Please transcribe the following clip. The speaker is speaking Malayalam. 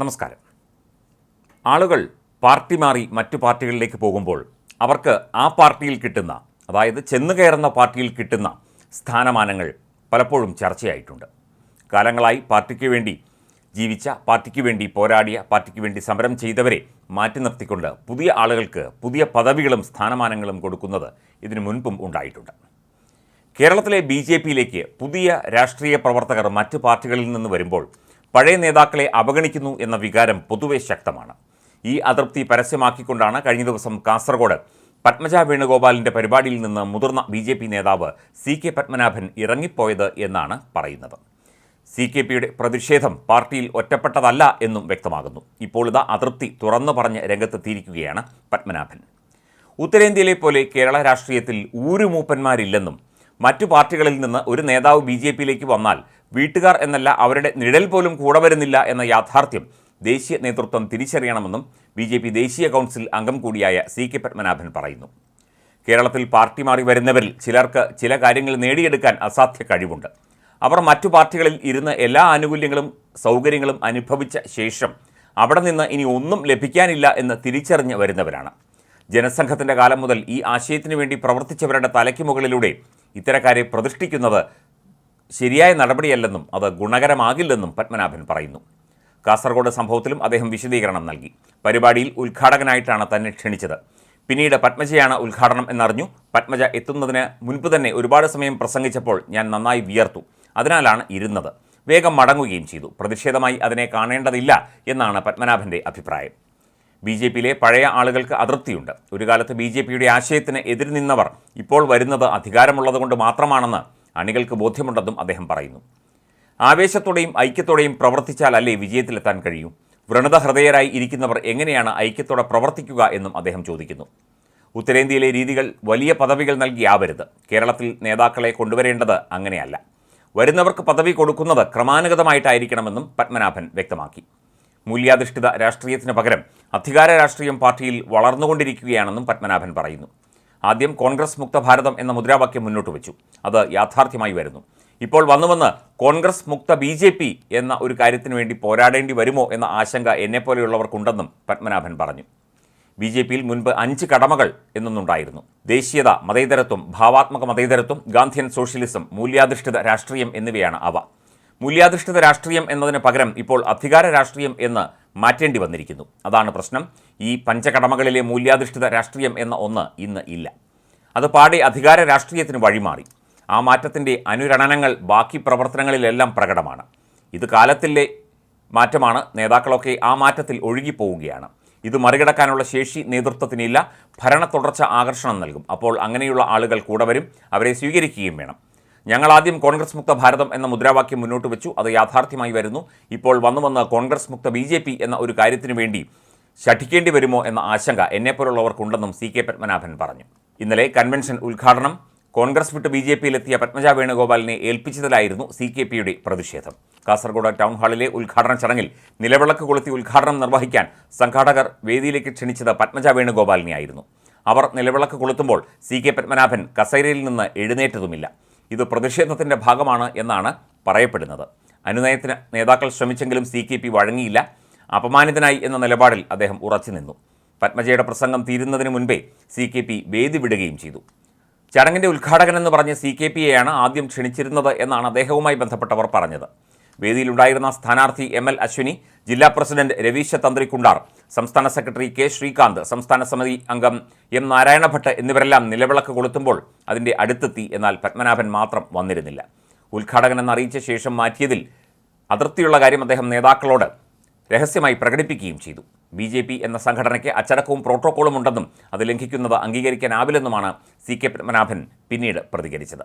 നമസ്കാരം. ആളുകൾ പാർട്ടി മാറി മറ്റു പാർട്ടികളിലേക്ക് പോകുമ്പോൾ അവർക്ക് ആ പാർട്ടിയിൽ കിട്ടുന്ന അതായത് ചെന്നു കയറുന്ന പാർട്ടിയിൽ കിട്ടുന്ന സ്ഥാനമാനങ്ങൾ പലപ്പോഴും ചർച്ചയായിട്ടുണ്ട്. കാലങ്ങളായി പാർട്ടിക്ക് വേണ്ടി ജീവിച്ച പാർട്ടിക്ക് വേണ്ടി പോരാടിയ പാർട്ടിക്ക് വേണ്ടി സമരം ചെയ്തവരെ മാറ്റി നിർത്തിക്കൊണ്ട് പുതിയ ആളുകൾക്ക് പുതിയ പദവികളും സ്ഥാനമാനങ്ങളും കൊടുക്കുന്നത് ഇതിനു മുൻപും ഉണ്ടായിട്ടുണ്ട്. കേരളത്തിലെ ബി ജെ പിയിലേക്ക് പുതിയ രാഷ്ട്രീയ പ്രവർത്തകർ മറ്റ് പാർട്ടികളിൽ നിന്ന് വരുമ്പോൾ പഴയ നേതാക്കളെ അവഗണിക്കുന്നു എന്ന വികാരം പൊതുവെ ശക്തമാണ്. ഈ അതൃപ്തി പരസ്യമാക്കിക്കൊണ്ടാണ് കഴിഞ്ഞ ദിവസം കാസർഗോഡ് പത്മജ വേണുഗോപാലിന്റെ പരിപാടിയിൽ നിന്ന് മുതിർന്ന ബി ജെ പി നേതാവ് സി കെ പത്മനാഭൻ ഇറങ്ങിപ്പോയത് എന്നാണ് പറയുന്നത്. സി കെ പിയുടെ പ്രതിഷേധം പാർട്ടിയിൽ ഒറ്റപ്പെട്ടതല്ല എന്നും വ്യക്തമാകുന്നു. ഇപ്പോൾ ഇതാ അതൃപ്തി തുറന്നു പറഞ്ഞ് രംഗത്തെത്തിയിരിക്കുകയാണ് പത്മനാഭൻ. ഉത്തരേന്ത്യയിലെ പോലെ കേരള രാഷ്ട്രീയത്തിൽ ഊരുമൂപ്പന്മാരില്ലെന്നും മറ്റു പാർട്ടികളിൽ നിന്ന് ഒരു നേതാവ് ബി ജെ പിയിലേക്ക് വന്നാൽ വീട്ടുകാർ എന്നല്ല അവരുടെ നിഴൽ പോലും കൂടെ വരുന്നില്ല എന്ന യാഥാർത്ഥ്യം ദേശീയ നേതൃത്വം തിരിച്ചറിയണമെന്നും ബി ജെ പി ദേശീയ കൗൺസിൽ അംഗം കൂടിയായ സി കെ പത്മനാഭൻ പറയുന്നു. കേരളത്തിൽ പാർട്ടി മാറി വരുന്നവരിൽ ചിലർക്ക് ചില കാര്യങ്ങൾ നേടിയെടുക്കാൻ അസാധ്യ കഴിവുണ്ട്. അവർ മറ്റു പാർട്ടികളിൽ ഇരുന്ന് എല്ലാ ആനുകൂല്യങ്ങളും സൗകര്യങ്ങളും അനുഭവിച്ച ശേഷം അവിടെ നിന്ന് ഇനി ഒന്നും ലഭിക്കാനില്ല എന്ന് തിരിച്ചറിഞ്ഞ് വരുന്നവരാണ്. ജനസംഘത്തിന്റെ കാലം മുതൽ ഈ ആശയത്തിനു വേണ്ടി പ്രവർത്തിച്ചവരുടെ തലയ്ക്ക് മുകളിലൂടെ ഇത്തരക്കാരെ പ്രതിഷ്ഠിക്കുന്നത് ശരിയായ നടപടിയല്ലെന്നും അത് ഗുണകരമാകില്ലെന്നും പത്മനാഭൻ പറയുന്നു. കാസർഗോഡ് സംഭവത്തിലും അദ്ദേഹം വിശദീകരണം നൽകി. പരിപാടിയിൽ ഉദ്ഘാടകനായിട്ടാണ് തന്നെ ക്ഷണിച്ചത്. പിന്നീട് പത്മജയാണ് ഉദ്ഘാടനം എന്നറിഞ്ഞു. പത്മജ എത്തുന്നതിന് മുൻപ് തന്നെ ഒരുപാട് സമയം പ്രസംഗിച്ചപ്പോൾ ഞാൻ നന്നായി വിയർത്തു. അതിനാലാണ് ഇരുന്നത്. വേഗം മടങ്ങുകയും ചെയ്തു. പ്രതിഷേധമായി അതിനെ കാണേണ്ടതില്ല എന്നാണ് പത്മനാഭന്റെ അഭിപ്രായം. ബി ജെ പിയിലെ പഴയ ആളുകൾക്ക് അതൃപ്തിയുണ്ട്. ഒരു കാലത്ത് ബി ജെ പിയുടെ ആശയത്തിന് എതിര് നിന്നവർ ഇപ്പോൾ വരുന്നത് അധികാരമുള്ളതുകൊണ്ട് മാത്രമാണെന്ന് അണികൾക്ക് ബോധ്യമുണ്ടെന്നും അദ്ദേഹം പറയുന്നു. ആവേശത്തോടെയും ഐക്യത്തോടെയും പ്രവർത്തിച്ചാലല്ലേ വിജയത്തിലെത്താൻ കഴിയൂ? വ്രണത ഹൃദയരായി ഇരിക്കുന്നവർ എങ്ങനെയാണ് ഐക്യത്തോടെ പ്രവർത്തിക്കുക എന്നും അദ്ദേഹം ചോദിക്കുന്നു. ഉത്തരേന്ത്യയിലെ രീതികൾ വലിയ പദവികൾ നൽകിയാവരുത് കേരളത്തിൽ നേതാക്കളെ കൊണ്ടുവരേണ്ടത് അങ്ങനെയല്ല. വരുന്നവർക്ക് പദവി കൊടുക്കുന്നത് ക്രമാനുഗതമായിട്ടായിരിക്കണമെന്നും പത്മനാഭൻ വ്യക്തമാക്കി. മൂല്യാധിഷ്ഠിത രാഷ്ട്രീയത്തിന് പകരം അധികാര രാഷ്ട്രീയം പാർട്ടിയിൽ വളർന്നുകൊണ്ടിരിക്കുകയാണെന്നും പത്മനാഭൻ പറയുന്നു. ആദ്യം കോൺഗ്രസ് മുക്ത ഭാരതം എന്ന മുദ്രാവാക്യം മുന്നോട്ട് വെച്ചു. അത് യാഥാർത്ഥ്യമായി വരുന്നു. ഇപ്പോൾ വന്നുവന്ന് കോൺഗ്രസ് മുക്ത ബി ജെ പി എന്ന ഒരു കാര്യത്തിന് വേണ്ടി പോരാടേണ്ടി വരുമോ എന്ന ആശങ്ക എന്നെപ്പോലെയുള്ളവർക്കുണ്ടെന്നും പത്മനാഭൻ പറഞ്ഞു. ബി ജെ പിയിൽ മുൻപ് അഞ്ച് കടമകൾ എന്നൊന്നുണ്ടായിരുന്നു. ദേശീയത മതേതരത്വം ഭാവാത്മക മതേതരത്വം ഗാന്ധിയൻ സോഷ്യലിസം മൂല്യാധിഷ്ഠിത രാഷ്ട്രീയം എന്നിവയാണ് അവ. മൂല്യാധിഷ്ഠിത രാഷ്ട്രീയം എന്നതിന് പകരം ഇപ്പോൾ അധികാര രാഷ്ട്രീയം എന്ന് മാറ്റേണ്ടി വന്നിരിക്കുന്നു. അതാണ് പ്രശ്നം. ഈ പഞ്ചകടമകളിലെ മൂല്യാധിഷ്ഠിത രാഷ്ട്രീയം എന്ന ഒന്ന് ഇന്ന് ഇല്ല. അത് പാടെ അധികാര രാഷ്ട്രീയത്തിന് വഴിമാറി. ആ മാറ്റത്തിന്റെ അനുരണനങ്ങൾ ബാക്കി പ്രവർത്തനങ്ങളിലെല്ലാം പ്രകടമാണ്. ഇത് കാലത്തിലെ മാറ്റമാണ്. നേതാക്കളൊക്കെ ആ മാറ്റത്തിൽ ഒഴുകിപ്പോവുകയാണ്. ഇത് മറികടക്കാനുള്ള ശേഷി നേതൃത്വത്തിനില്ല. ഭരണ തുടർച്ച ആകർഷണം നൽകും. അപ്പോൾ അങ്ങനെയുള്ള ആളുകൾ കൂടെ വരും. അവരെ സ്വീകരിക്കുകയും വേണം. ഞങ്ങൾ ആദ്യം കോൺഗ്രസ് മുക്ത ഭാരതം എന്ന മുദ്രാവാക്യം മുന്നോട്ട് വെച്ചു. അത് യാഥാർത്ഥ്യമായി വരുന്നു. ഇപ്പോൾ വന്നു വന്ന് കോൺഗ്രസ് മുക്ത ബി എന്ന ഒരു കാര്യത്തിനു വേണ്ടി ശഠിക്കേണ്ടി വരുമോ എന്ന ആശങ്ക എന്നെപ്പോലുള്ളവർക്കുണ്ടെന്നും സി കെ പത്മനാഭൻ പറഞ്ഞു. ഇന്നലെ കൺവെൻഷൻ ഉദ്ഘാടനം കോൺഗ്രസ് വിട്ട് ബി ജെ പിയിലെത്തിയ പത്മജ വേണുഗോപാലിനെ ഏൽപ്പിച്ചതിലായിരുന്നു സി കെ പിയുടെ പ്രതിഷേധം. കാസർഗോഡ് ടൗൺ ഹാളിലെ ഉദ്ഘാടന ചടങ്ങിൽ നിലവിളക്ക് കൊളുത്തി ഉദ്ഘാടനം നിർവഹിക്കാൻ സംഘാടകർ വേദിയിലേക്ക് ക്ഷണിച്ചത് പത്മജ വേണുഗോപാലിനെയായിരുന്നു. അവർ നിലവിളക്ക് കൊളുത്തുമ്പോൾ സി കെ പത്മനാഭൻ കസേരയിൽ നിന്ന് എഴുന്നേറ്റതുമില്ല. ഇത് പ്രതിഷേധത്തിന്റെ ഭാഗമാണ് എന്നാണ് പറയപ്പെടുന്നത്. അനുനയത്തിന് നേതാക്കൾ ശ്രമിച്ചെങ്കിലും സി കെ പി വഴങ്ങിയില്ല. അപമാനിതനായി എന്ന നിലപാടിൽ അദ്ദേഹം ഉറച്ചു നിന്നു. പത്മജയുടെ പ്രസംഗം തീരുന്നതിന് മുൻപേ സി കെ പി വേദി വിടുകയും ചെയ്തു. ചടങ്ങിന്റെ ഉദ്ഘാടകനെന്ന് പറഞ്ഞ് സി കെ പിയെയാണ് ആദ്യം ക്ഷണിച്ചിരുന്നത് എന്നാണ് അദ്ദേഹവുമായി ബന്ധപ്പെട്ടവർ പറഞ്ഞത്. വേദിയിലുണ്ടായിരുന്ന സ്ഥാനാർത്ഥി എം എൽ അശ്വിനി ജില്ലാ പ്രസിഡന്റ് രവീശ തന്ത്രിക്കുണ്ടാർ സംസ്ഥാന സെക്രട്ടറി കെ ശ്രീകാന്ത് സംസ്ഥാന സമിതി അംഗം എം നാരായണഭട്ട് എന്നിവരെല്ലാം നിലവിളക്ക് കൊളുത്തുമ്പോൾ അതിന്റെ അടുത്തെത്തി എന്നാൽ പത്മനാഭൻ മാത്രം വന്നിരുന്നില്ല. ഉദ്ഘാടകൻ എന്നറിയിച്ച ശേഷം മാറ്റിയതിൽ അതൃപ്തിയുള്ള കാര്യം അദ്ദേഹം നേതാക്കളോട് രഹസ്യമായി പ്രകടിപ്പിക്കുകയും ചെയ്തു. ബി ജെ പി എന്ന സംഘടനയ്ക്ക് അച്ചടക്കവും പ്രോട്ടോക്കോളും ഉണ്ടെന്നും അത് ലംഘിക്കുന്നത് അംഗീകരിക്കാനാവില്ലെന്നുമാണ് സി കെ പത്മനാഭൻ പിന്നീട് പ്രതികരിച്ചത്.